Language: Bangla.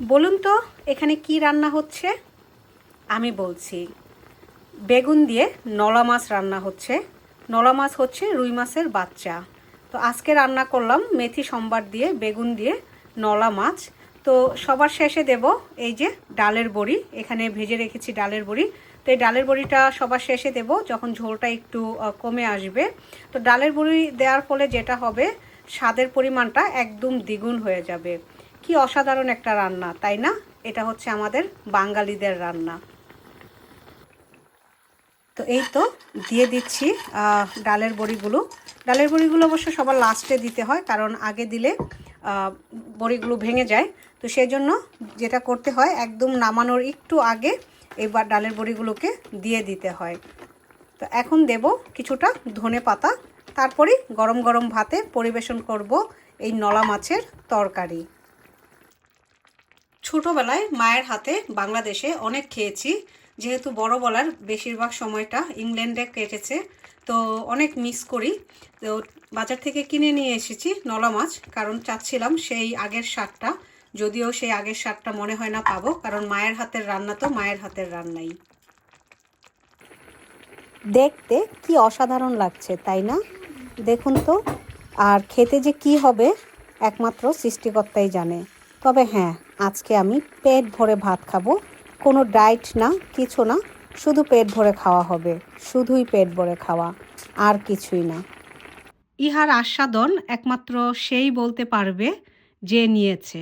বলুন তো, এখানে কি রান্না হচ্ছে? আমি বলছি, বেগুন দিয়ে নলা মাছ রান্না হচ্ছে। নলা মাছ হচ্ছে রুই মাছের বাচ্চা। তো আজকে রান্না করলাম মেথি সম্বার দিয়ে, বেগুন দিয়ে নলা মাছ। তো সবার শেষে দেব এই যে ডালের বড়ি। এখানে ভেজে রেখেছি ডালের বড়ি। তো এই ডালের বড়িটা সবার শেষে দেব যখন ঝোলটা একটু কমে আসবে। তো ডালের বড়ি দেওয়ার ফলে যেটা হবে, স্বাদের পরিমাণটা একদম দ্বিগুণ হয়ে যাবে। কি অসাধারণ একটা রান্না, তাই না? এটা হচ্ছে আমাদের বাঙালিদের রান্না। তো এই তো দিয়ে দিচ্ছি ডালের বড়িগুলো। ডালের বড়িগুলো অবশ্য সবার লাস্টে দিতে হয়, কারণ আগে দিলে বড়িগুলো ভেঙে যায়। তো সেই জন্য যেটা করতে হয়, একদম নামানোর একটু আগে এবার ডালের বড়িগুলোকে দিয়ে দিতে হয়। তো এখন দেব কিছুটা ধনে পাতা, তারপরেই গরম গরম ভাতে পরিবেশন করব এই নলা মাছের তরকারি। ছোটোবেলায় মায়ের হাতে বাংলাদেশে অনেক খেয়েছি। যেহেতু বড় বলার বেশিরভাগ সময়টা ইংল্যান্ডে কেটেছে, তো অনেক মিস করি। তো বাজার থেকে কিনে নিয়ে এসেছি নলা মাছ, কারণ চাচ্ছিলাম সেই আগের স্বাদটা। যদিও সেই আগের স্বাদটা মনে হয় না পাবো, কারণ মায়ের হাতের রান্না তো মায়ের হাতের রান্নাই। দেখতে কি অসাধারণ লাগছে, তাই না? দেখুন তো, আর খেতে যে কি হবে, একমাত্র সৃষ্টিকর্তাই জানে। তবে হ্যাঁ আজকে আমি পেট ভরে ভাত খাব। কোনো ডায়েট না, কিছু না, শুধু পেট ভরে খাওয়া হবে। শুধুই পেট ভরে খাওয়া, আর কিছুই না। ইহার আস্বাদন একমাত্র সেই বলতে পারবে যে নিয়েছে।